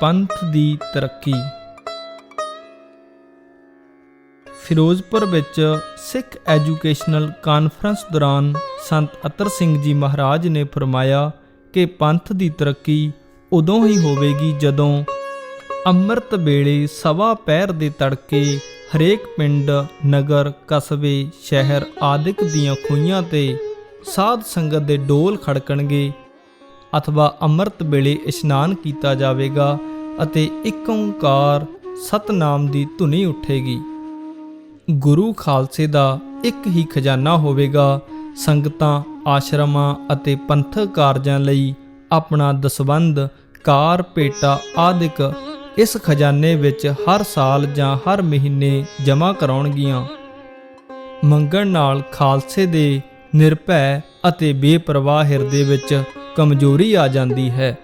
ਪੰਥ ਦੀ ਤਰੱਕੀ। ਫਿਰੋਜ਼ਪੁਰ ਵਿੱਚ ਸਿੱਖ educational conference ਦੌਰਾਨ ਸੰਤ ਅਤਰ ਸਿੰਘ ਜੀ ਮਹਾਰਾਜ ਨੇ ਫਰਮਾਇਆ ਕਿ ਪੰਥ ਦੀ ਤਰੱਕੀ ਉਦੋਂ ਹੀ ਹੋਵੇਗੀ ਜਦੋਂ ਅੰਮ੍ਰਿਤ ਵੇਲੇ ਸਵਾ ਪਹਿਰ ਦੇ ਤੜਕੇ ਹਰੇਕ ਪਿੰਡ, ਨਗਰ, ਕਸਬੇ, ਸ਼ਹਿਰ ਆਦਿਕ ਦੀਆਂ ਖੂਹਾਂ ਤੇ ਸਾਧ ਸੰਗਤ ਦੇ ਡੋਲ ਖੜਕਣਗੇ। ਅਥਵਾ ਅੰਮ੍ਰਿਤ ਵੇਲੇ ਇਸ਼ਨਾਨ ਕੀਤਾ ਜਾਵੇਗਾ ਅਤੇ ਇੱਕ ਓੰਕਾਰ ਸਤਨਾਮ ਦੀ ਧੁਨੀ ਉੱਠੇਗੀ। ਗੁਰੂ ਖਾਲਸੇ ਦਾ ਇੱਕ ਹੀ ਖਜ਼ਾਨਾ ਹੋਵੇਗਾ, ਸੰਗਤਾਂ, ਆਸ਼ਰਮਾਂ ਅਤੇ ਪੰਥਕ ਕਾਰਜਾਂ ਲਈ ਆਪਣਾ ਦਸਵੰਧ, ਕਾਰ, ਭੇਟਾ ਆਦਿਕ ਇਸ ਖਜ਼ਾਨੇ ਵਿੱਚ ਹਰ ਸਾਲ ਜਾਂ ਹਰ ਮਹੀਨੇ ਜਮ੍ਹਾਂ ਕਰਾਉਣਗੀਆਂ। ਮੰਗਣ ਨਾਲ ਖਾਲਸੇ ਦੇ ਨਿਰਭੈ ਅਤੇ ਬੇਪਰਵਾਹ ਹਿਰਦੇ ਵਿੱਚ ਕਮਜ਼ੋਰੀ ਆ ਜਾਂਦੀ ਹੈ।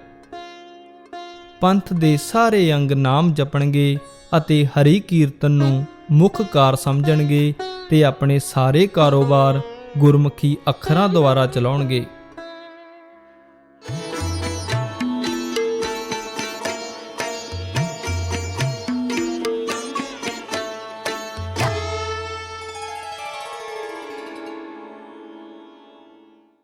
ਪੰਥ ਦੇ ਸਾਰੇ ਅੰਗ ਨਾਮ ਜਪਣਗੇ ਅਤੇ ਹਰੀ ਕੀਰਤਨ ਨੂੰ ਮੁੱਖ ਕਾਰ ਸਮਝਣਗੇ ਤੇ ਆਪਣੇ ਸਾਰੇ ਕਾਰੋਬਾਰ ਗੁਰਮੁਖੀ ਅੱਖਰਾਂ ਦੁਆਰਾ ਚਲਾਉਣਗੇ।